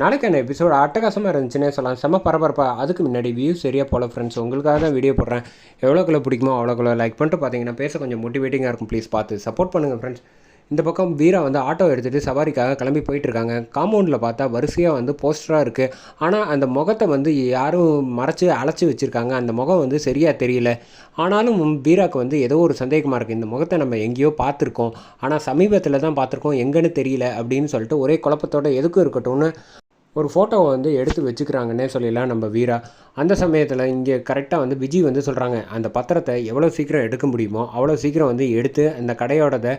நாளைக்கான எபிசோடு அட்டகாசமாக இருந்துச்சுன்னே சொல்லலாம். செம்ம பரபரப்பா. அதுக்கு முன்னாடி வியூ சரியாக போல ஃப்ரெண்ட்ஸ் உங்களுக்காக தான் வீடியோ போடுறேன். எவ்வளோக்குள்ள பிடிக்குமோ அவ்வளோக்குள்ள லைக் பண்ணிட்டு பார்த்தீங்கன்னா பேச கொஞ்சம் மோட்டிவேட்டிங்காக இருக்கும். ப்ளீஸ் பார்த்து சப்போர்ட் பண்ணுங்கள் ஃப்ரெண்ட்ஸ் இந்த பக்கம் வீரா வந்து ஆட்டோ எடுத்துகிட்டு சவாரிக்காக கிளம்பி போயிட்டுருக்காங்க காம்பவுண்டில் பார்த்தா வரிசையாக வந்து போஸ்டராக இருக்குது ஆனால் அந்த முகத்தை வந்து யாரும் மறைச்சி அழைச்சி வச்சுருக்காங்க. அந்த முகம் வந்து சரியாக தெரியல. ஆனாலும் வீராக்கு வந்து ஏதோ ஒரு சந்தேகமாக இருக்குது இந்த முகத்தை நம்ம எங்கேயோ பார்த்துருக்கோம். ஆனால் சமீபத்தில் தான் பார்த்துருக்கோம். எங்கன்னு தெரியல அப்படின்னு சொல்லிட்டு ஒரே குழப்பத்தோட எதுக்கும் இருக்கட்டும்னு ஒரு ஃபோட்டோவை வந்து எடுத்து வச்சுக்கிறாங்கன்னே சொல்லிடலாம் நம்ம வீரா. அந்த சமயத்தில் இங்கே கரெக்டாக வந்து விஜய் வந்து சொல்கிறாங்க அந்த பத்திரத்தை எவ்வளோ சீக்கிரம் எடுக்க முடியுமோ அவ்வளோ சீக்கிரம் வந்து எடுத்து அந்த கடையோடதை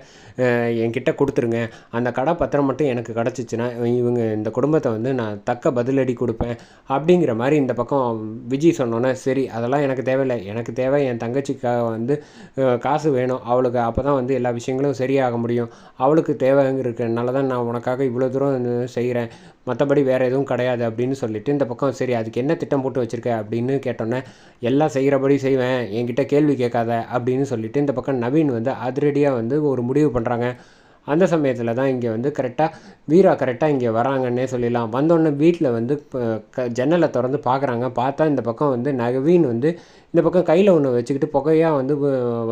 என்கிட்ட கொடுத்துருங்க. அந்த கடை பத்திரம் மட்டும் எனக்கு கிடச்சிச்சின்னா இவங்க இந்த குடும்பத்தை வந்து நான் தக்க பதிலடி கொடுப்பேன் அப்படிங்கிற மாதிரி இந்த பக்கம் விஜய் சொன்னோன்னே சரி அதெல்லாம் எனக்கு தேவையில்லை. எனக்கு தேவை என் தங்கச்சிக்காக வந்து காசு வேணும். அவளுக்கு அப்போ தான் வந்து எல்லா விஷயங்களும் சரியாக முடியும். அவளுக்கு தேவைங்கிறதுனால தான் நான் உனக்காக இவ்வளோ தூரம் செய்கிறேன் மற்றபடி வேறு எதுவும் கிடையாது அப்படின்னு சொல்லிட்டு இந்த பக்கம் சரி அதுக்கு என்ன திட்டம் போட்டு வச்சுருக்க அப்படின்னு கேட்டோன்னே எல்லாம் செய்கிறபடி செய்வேன் என்கிட்ட கேள்வி கேட்காத அப்படின்னு சொல்லிட்டு இந்த பக்கம் நவீன் வந்து அதிரடியாக வந்து ஒரு முடிவு பண்ணுறாங்க அந்த சமயத்தில் தான் இங்கே வந்து கரெக்டாக வீரா கரெக்டாக இங்கே வராங்கன்னே சொல்லிடலாம். வந்தோடனே வீட்டில் வந்து இப்போ க ஜன்னலை திறந்து பார்க்குறாங்க பார்த்தா இந்த பக்கம் வந்து நவீன் வந்து இந்த பக்கம் கையில் ஒன்று வச்சுக்கிட்டு புகையாக வந்து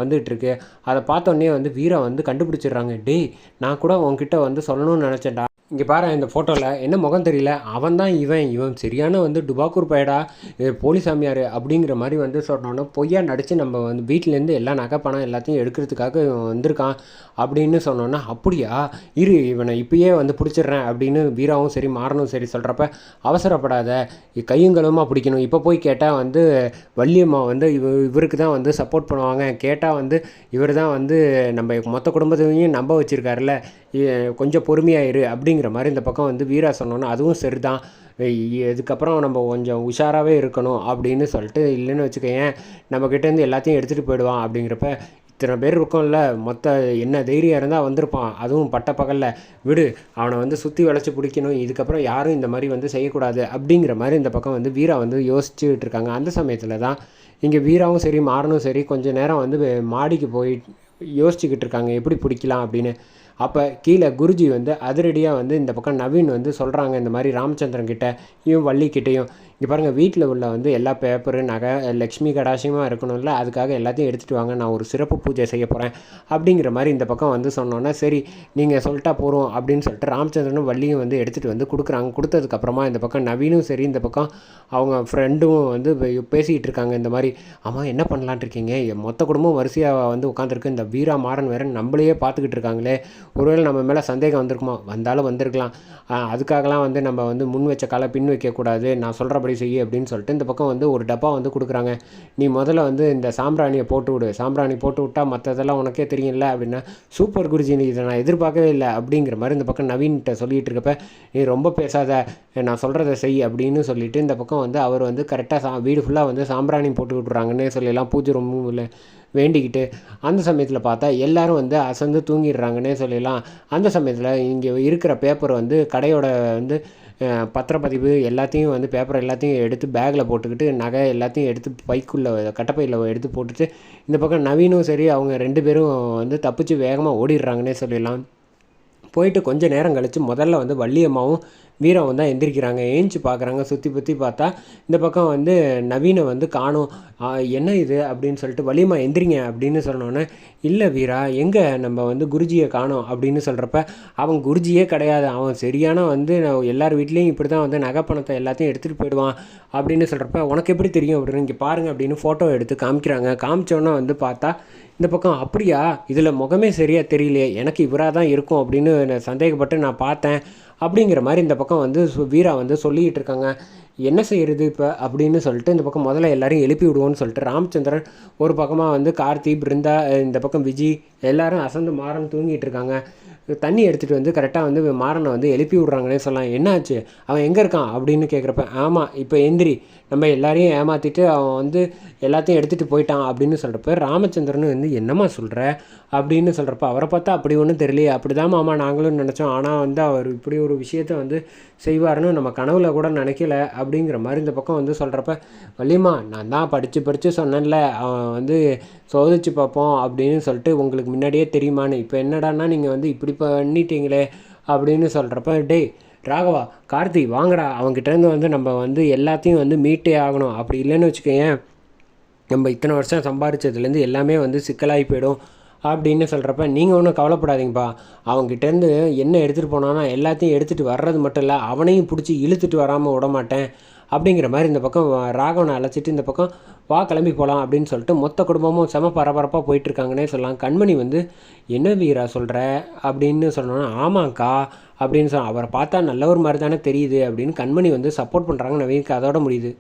வந்துகிட்ருக்கு. அதை பார்த்தோன்னே வந்து வீரா வந்து கண்டுபிடிச்சிடுறாங்க. டேய் நான் கூட உங்ககிட்ட வந்து சொல்லணும்னு நினச்சேன்டா. இங்கே பாரு இந்த ஃபோட்டோவில் என்ன முகம் தெரியல? அவன் தான் இவன். இவன் சரியான வந்து டுபாக்கூர் பயடா போலி போலிசாமியார் அப்படிங்கிற மாதிரி வந்து சொன்னோன்னா பொய்யா நடித்து நம்ம வந்து வீட்டிலேருந்து எல்லா நகை பணம் எல்லாத்தையும் எடுக்கிறதுக்காக இவன் வந்திருக்கான் அப்படின்னு சொன்னோன்னா அப்படியா? இரு இவனை இப்பயே வந்து பிடிச்சிடுறேன் அப்படின்னு வீராவும் சரி மாறனும் சரி சொல்கிறப்ப அவசரப்படாத. கையுங்களுமா பிடிக்கணும். இப்போ போய் கேட்டால் வந்து வள்ளியம்மா வந்து இவ இவருக்கு தான் வந்து சப்போர்ட் பண்ணுவாங்க. கேட்டால் வந்து இவர் தான் வந்து நம்ம மொத்த குடும்பத்தையும் நம்ப வச்சிருக்காருல்ல. கொஞ்சம் பொறுமையாயிரு அப்படிங்கிற மாதிரி இந்த பக்கம் வந்து வீரா சொன்னோன்னா அதுவும் சரிதான். இதுக்கப்புறம் நம்ம கொஞ்சம் உஷாராகவே இருக்கணும் அப்படின்னு சொல்லிட்டு இல்லைன்னு வச்சுக்கோயேன் நம்மக்கிட்டேருந்து எல்லாத்தையும் எடுத்துகிட்டு போயிடுவான் அப்படிங்கிறப்ப இத்தனை பேர் இருக்கோம்ல மொத்த என்ன தைரியம் இருந்தால் வந்திருப்பான். அதுவும் பட்ட பகலில். விடு அவனை வந்து சுற்றி வளைச்சி பிடிக்கணும். இதுக்கப்புறம் யாரும் இந்த மாதிரி வந்து செய்யக்கூடாது அப்படிங்கிற மாதிரி இந்த பக்கம் வந்து வீரா வந்து யோசிச்சுக்கிட்டு இருக்காங்க. அந்த சமயத்தில் தான் இங்கே வீராவும் சரி மாறனும் சரி கொஞ்சம் நேரம் வந்து மாடிக்கு போய் யோசிச்சுக்கிட்டு இருக்காங்க. எப்படி பிடிக்கலாம்? அப்படின்னு. அப்போ கீழே குருஜி வந்து அதிரடியாக வந்து இந்த பக்கம் நவீன் வந்து சொல்கிறாங்க இந்த மாதிரி ராமச்சந்திரன் கிட்ட இவன் வள்ளிக்கிட்டேயும் இங்கே பாருங்கள் வீட்டில் உள்ள வந்து எல்லா பேப்பரு நகை லக்ஷ்மி கடாசியமாக இருக்கணும்ல அதுக்காக எல்லாத்தையும் எடுத்துகிட்டு வாங்க நான் ஒரு சிறப்பு பூஜை செய்ய போகிறேன் அப்படிங்கிற மாதிரி இந்த பக்கம் வந்து சொன்னோன்னா சரி நீங்கள் சொல்லிட்டா போகிறோம் அப்படின்னு சொல்லிட்டு ராமச்சந்திரனும் வள்ளியும் வந்து எடுத்துகிட்டு வந்து கொடுக்குறாங்க. கொடுத்ததுக்கப்புறமா இந்த பக்கம் நவீனும் சரி இந்த பக்கம் அவங்க ஃப்ரெண்டும் வந்து பேசிகிட்டு பேசிக்கிட்டு இருக்காங்க இந்த மாதிரி. ஆமாம் என்ன பண்ணலான் இருக்கீங்க? என் மொத்த குடும்பம் வரிசையாக வந்து உட்காந்துருக்கு இந்த வீரா மாறன் வேற நம்மளையே பார்த்துக்கிட்டு இருக்காங்களே. ஒருவேளை நம்ம மேலே சந்தேகம் வந்திருக்குமா? வந்தாலும் வந்திருக்கலாம். அதுக்காகலாம் வந்து நம்ம வந்து முன் வச்ச காலை பின் வைக்கக்கூடாது. நான் சொல்கிறபடி செய்யு அப்படின்னு சொல்லிட்டு இந்த பக்கம் வந்து ஒரு டப்பா வந்து கொடுக்குறாங்க. நீ முதல்ல வந்து இந்த சாம்பிராணியை போட்டு விடு. சாம்பிராணி போட்டு விட்டா மற்றதெல்லாம் உனக்கே தெரியும்ல அப்படின்னா சூப்பர் குருஜி நீ இதை நான் எதிர்பார்க்கவே இல்லை அப்படிங்கிற மாதிரி இந்த பக்கம் நவீன்கிட்ட சொல்லிகிட்டு இருக்கப்ப நீ ரொம்ப பேசாத. நான் சொல்கிறத செய் அப்படின்னு சொல்லிட்டு இந்த பக்கம் வந்து அவர் வந்து கரெக்டாக சா வீடு ஃபுல்லாக வந்து சாம்பிராணி போட்டு விட்றாங்கன்னே சொல்லலாம் பூஜை ரொம்ப இல்லை வேண்டிக்கிட்டு அந்த சமயத்தில் பார்த்தா எல்லாரும் வந்து அசந்து தூங்கிடுறாங்கன்னே சொல்லிடலாம் அந்த சமயத்தில் இங்கே இருக்கிற பேப்பர் வந்து கடையோட வந்து பத்திரப்பதிவு எல்லாத்தையும் வந்து பேப்பர் எல்லாத்தையும் எடுத்து பேக்கில் போட்டுக்கிட்டு நகை எல்லாத்தையும் எடுத்து பைக்குள்ளே கட்டப்பையில் எடுத்து போட்டுட்டு இந்த பக்கம் நவீனும் சரி அவங்க ரெண்டு பேரும் வந்து தப்பிச்சு வேகமாக ஓடிடுறாங்கன்னே சொல்லிடலாம் போயிட்டு கொஞ்ச நேரம் கழித்து முதல்ல வந்து வள்ளியம்மாவும் வீரம் தான் எந்திரிக்கிறாங்க ஏஞ்சி பார்க்குறாங்க சுற்றி பற்றி பார்த்தா இந்த பக்கம் வந்து நவீனை வந்து காணும். என்ன இது அப்படின்னு சொல்லிட்டு வள்ளியம்மா எந்திரிங்க அப்படின்னு சொன்னோன்னே இல்லை வீரா எங்கே நம்ம வந்து குருஜியை காணோம்? அப்படின்னு சொல்கிறப்ப அவன் குருஜியே கிடையாது. அவன் சரியான வந்து எல்லார் வீட்லேயும் இப்படி தான் வந்து நகை பணத்தை எல்லாத்தையும் எடுத்துகிட்டு போயிடுவான். அப்படின்னு சொல்கிறப்ப உனக்கு எப்படி தெரியும் அப்படின்னு இங்கே பாருங்க அப்படின்னு ஃபோட்டோ எடுத்து காமிக்கிறாங்க. காமிச்சோன்னே வந்து பார்த்தா இந்த பக்கம் அப்படியா? இதில் முகமே சரியாக தெரியலையே. எனக்கு இவராக தான் இருக்கும் அப்படின்னு நான் சந்தேகப்பட்டு நான் பார்த்தேன். அப்படிங்கிற மாதிரி இந்த பக்கம் வந்து வீரா வந்து சொல்லிக்கிட்டு இருக்காங்க. என்ன செய்கிறது இப்போ? அப்படின்னு சொல்லிட்டு இந்த பக்கம் முதல்ல எல்லாரையும் எழுப்பி விடுவோன்னு சொல்லிட்டு ராமச்சந்திரன் ஒரு பக்கமாக வந்து கார்த்தி பிருந்தா இந்த பக்கம் விஜி எல்லாரும் அசந்து மாறன் தூங்கிட்டு இருக்காங்க. தண்ணி எடுத்துகிட்டு வந்து கரெக்டாக வந்து மாறனை வந்து எழுப்பி விட்றாங்கன்னே சொல்லலாம். என்னாச்சு? அவன் எங்கே இருக்கான்? அப்படின்னு கேட்குறப்ப ஆமாம் இப்போ எந்திரி. நம்ம எல்லாரையும் ஏமாற்றிட்டு அவன் வந்து எல்லாத்தையும் எடுத்துகிட்டு போயிட்டான் அப்படின்னு சொல்கிறப்ப ராமச்சந்திரன் வந்து என்னம்மா சொல்கிற அப்படின்னு சொல்கிறப்ப அவரை பார்த்தா அப்படி ஒன்றும் தெரியலையே. அப்படி தான் மாமா நாங்களும் நினச்சோம். ஆனால் வந்து அவர் இப்படி ஒரு விஷயத்த வந்து செய்வாருன்னு நம்ம கனவுல கூட நினைக்கல. அப்படிங்கிற மாதிரி இந்த பக்கம் வந்து சொல்கிறப்ப வள்ளிம்மா நான் தான் படித்து படித்து சொன்னேன்ல. அவன் வந்து சோதிச்சு பார்ப்போம் அப்படின்னு சொல்லிட்டு உங்களுக்கு முன்னாடியே தெரியுமான்னு. இப்போ என்னடான்னா நீங்கள் வந்து இப்படி பண்ணிட்டீங்களே அப்படின்னு சொல்கிறப்ப டேய் ராகவா கார்த்தி வாங்கடா. அவங்ககிட்டேருந்து வந்து நம்ம வந்து எல்லாத்தையும் வந்து மீட்டே ஆகணும். அப்படி இல்லைன்னு வச்சுக்கோயேன் நம்ம இத்தனை வருஷம் சம்பாரிச்சதுலேருந்து எல்லாமே வந்து சிக்கலாகி போயிடும் அப்படின்னு சொல்கிறப்ப நீங்கள் ஒன்றும் கவலைப்படாதீங்கப்பா. அவங்ககிட்டேருந்து என்ன எடுத்துகிட்டு போனானா எல்லாத்தையும் எடுத்துகிட்டு வர்றது மட்டும் இல்லை. அவனையும் பிடிச்சி இழுத்துட்டு வராமல் விட மாட்டேன். அப்படிங்கிற மாதிரி இந்த பக்கம் ராகவனை அழைச்சிட்டு இந்த பக்கம் வா கிளம்பி போகலாம் அப்படின்னு சொல்லிட்டு மொத்த குடும்பமும் செம பரபரப்பாக போயிட்டுருக்காங்கன்னே சொல்லலாம். கண்மணி வந்து என்ன வீரா சொல்கிற அப்படின்னு சொன்னோன்னா ஆமாங்க்கா அப்படின்னு சொன்ன அவரை பார்த்தா நல்லவர் மாதிரி தானே தெரியுது அப்படின்னு கண்மணி வந்து சப்போர்ட் பண்ணுறாங்க நவீனுக்கு. அதோட முடியுது.